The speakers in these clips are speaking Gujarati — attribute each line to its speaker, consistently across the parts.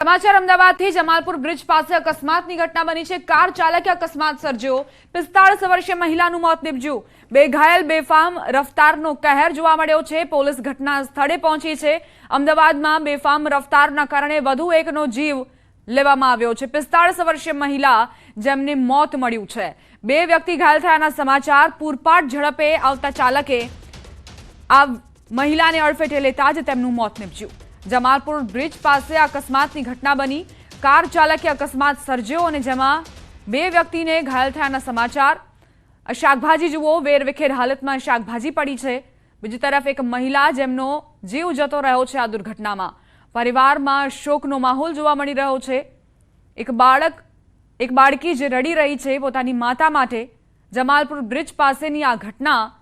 Speaker 1: સમાચાર અમદાવાદથી જમાલપુર બ્રિજ પાસે અકસ્માતની ઘટના બની છે. કાર ચાલકે અકસ્માત સર્જ્યો. પિસ્તાળીસ વર્ષીય મહિલાનું મોત નીપજ્યું. બે ઘાયલ બેફામ રફતારનો કહેર જોવા મળ્યો છે. પોલીસ ઘટના સ્થળે પહોંચી છે. અમદાવાદમાં બેફામ રફતારના કારણે વધુ એકનો જીવ લેવામાં આવ્યો છે. પિસ્તાળીસ વર્ષીય મહિલા જેમને મોત મળ્યું છે. બે વ્યક્તિ ઘાયલ થયાના સમાચાર પૂરપાટ ઝડપે આવતા ચાલકે આ મહિલાને અડફેટે લેતા જ તેમનું મોત નીપજ્યું. જમાલપુર બ્રિજ પાસે અકસ્માતની ઘટના બની. કાર ચાલકે અકસ્માત સર્જ્યો અને જેમાં બે વ્યક્તિને ઘાયલ થયાના સમાચાર. શાકભાજી જુઓ, વેરવિખેર હાલતમાં શાકભાજી પડી છે. બીજી તરફ એક મહિલા જેમનો જીવ જતો રહ્યો છે આ દુર્ઘટનામાં. પરિવારમાં શોકનો માહોલ જોવા મળી રહ્યો છે. એક બાળક, એક બાળકી જે રડી રહી છે પોતાની માતા માટે જમાલપુર બ્રિજ પાસેની આ ઘટના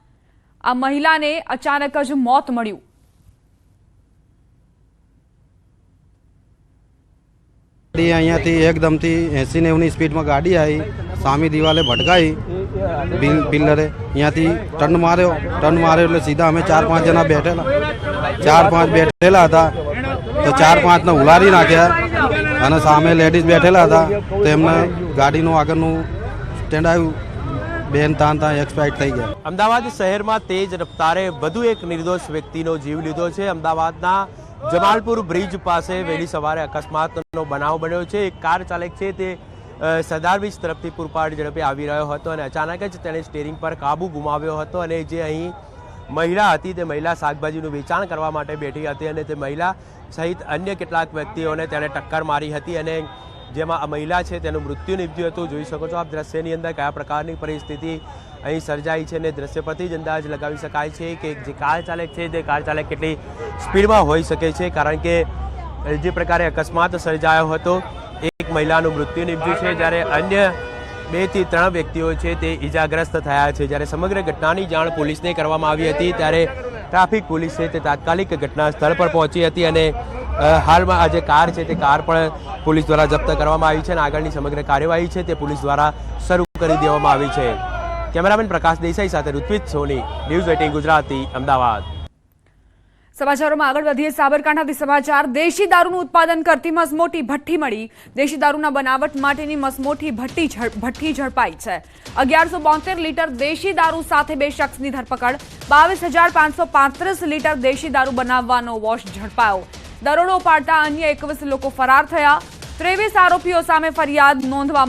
Speaker 1: આ મહિલાને અચાનક જ મોત મળ્યું.
Speaker 2: ગાડી અહીંયાથી એકદમથી એંસી નેવની સ્પીડમાં ગાડી આવી. સામી દિવાલે ભટકાઈ. પિલ્લરે અહીંયાથી ટર્ન માર્યો. ટર્ન માર્યો એટલે સીધા અમે ચાર પાંચ જણા બેઠેલા. ચાર પાંચ બેઠેલા હતા. તો ચાર પાંચને ઉલારી નાખ્યા અને સામે લેડીઝ બેઠેલા હતા. તો એમને ગાડીનું આગળનું સ્ટેન્ડ આવ્યું. બેન તાન ત્યાં એક્સપાયર થઈ ગયા.
Speaker 3: અમદાવાદ શહેરમાં તેજ રફતારે વધુ એક નિર્દોષ વ્યક્તિનો જીવ લીધો છે. અમદાવાદના જમાલપુર બ્રિજ પાસે વહેલી સવારે અકસ્માતનો બનાવ બન્યો છે. એક કાર ચાલક છે તે સરદાર બ્રિજ તરફથી પૂરપાટ ઝડપે આવી રહ્યો હતો અને અચાનક જ તેણે સ્ટેરિંગ પર કાબુ ગુમાવ્યો હતો અને જે અહીં મહિલા હતી તે મહિલા શાકભાજીનું વેચાણ કરવા માટે બેઠી હતી અને તે મહિલા સહિત અન્ય કેટલાક વ્યક્તિઓને તેણે ટક્કર મારી હતી અને જેમાં આ મહિલા છે તેનું મૃત્યુ નીપજ્યું હતું. જોઈ શકો છો આપ દ્રશ્યની અંદર કયા પ્રકારની પરિસ્થિતિ અહીં સર્જાઈ છે અને દ્રશ્ય પરથી જ અંદાજ લગાવી શકાય છે કે જે કાર ચાલક છે તે કાર ચાલક કેટલી સ્પીડમાં હોઈ શકે છે, કારણ કે જે પ્રકારે અકસ્માત સર્જાયો હતો. એક મહિલાનું મૃત્યુ નીપજ્યું છે જ્યારે અન્ય બેથી ત્રણ વ્યક્તિઓ છે તે ઈજાગ્રસ્ત થયા છે. જ્યારે સમગ્ર ઘટનાની જાણ પોલીસને કરવામાં આવી હતી, ત્યારે ટ્રાફિક પોલીસ છે તે તાત્કાલિક ઘટના સ્થળ પર પહોંચી હતી અને હાલમાં આ જે કાર છે તે કાર પણ પોલીસ દ્વારા જપ્ત કરવામાં આવી છે અને આગળની સમગ્ર કાર્યવાહી છે તે પોલીસ દ્વારા શરૂ કરી દેવામાં આવી છે. કેમેરામેન પ્રકાશ દેસાઈ સાથે ઋત્વિજ સોની, ન્યૂઝ એટીન ગુજરાતી, અમદાવાદ.
Speaker 1: સમાચારોમાં આગળ વધીએ. સાબરકાંઠાથી સમાચાર. દેશી દારૂનું ઉત્પાદન કરતી મસમોટી ભઠ્ઠી મળી. દેશી દારૂના બનાવટ માટેની મસમોટી ભઠ્ઠી ભઠ્ઠી ઝડપાઈ છે. અગિયારસો બોતેર લીટર દેશી દારૂ સાથે બે શખ્સની ધરપકડ. બાવીસ હજાર પાંચસો પાંત્રીસ લીટર દેશી દારૂ બનાવવાનો વોશ ઝડપાયો. દરોડો પાડતા અન્ય એકવીસ લોકો ફરાર થયા. ત્રેવીસ આરોપીઓ સામે ફરિયાદ નોંધવામાં